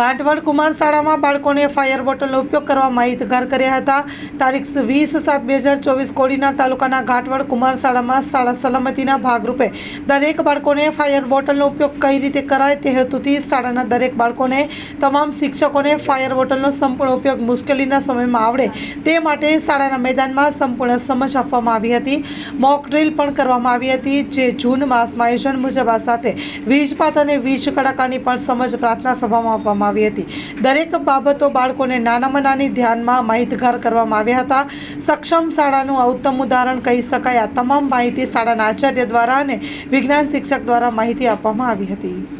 ઘાટવડ કુમાર શાળામાં બાળકોને ફાયર બોટલનો ઉપયોગ કરવા માહિતગાર કર્યા હતા. તારીખ વીસ સાત બે હજાર ચોવીસ કોડીનાર તાલુકાના ઘાટવડ કુમાર શાળામાં શાળા સલામતીના ભાગરૂપે દરેક બાળકોને ફાયર બોટલનો ઉપયોગ કઈ રીતે કરાય તે હેતુથી શાળાના દરેક બાળકોને તમામ શિક્ષકોને ફાયર બોટલનો સંપૂર્ણ ઉપયોગ મુશ્કેલીના સમયમાં આવડે તે માટે શાળાના મેદાનમાં સંપૂર્ણ સમજ આપવામાં આવી હતી. મોક ડ્રીલ પણ કરવામાં આવી હતી જે જૂન માસમાં આયોજન મુજબ આ સાથે વીજપાત અને વીજ કડાકાની પણ સમજ પ્રાર્થના સભામાં આપવામાં આવી હતી. દરેક બાબતો બાળકોને નાનામાં નાની ધ્યાનમાં માહિતગાર કરવામાં આવ્યા હતા. સક્ષમ શાળાનું આ ઉત્તમ ઉદાહરણ કહી શકાય. આ તમામ માહિતી શાળાના આચાર્ય દ્વારા અને વિજ્ઞાન શિક્ષક દ્વારા માહિતી આપવામાં આવી હતી.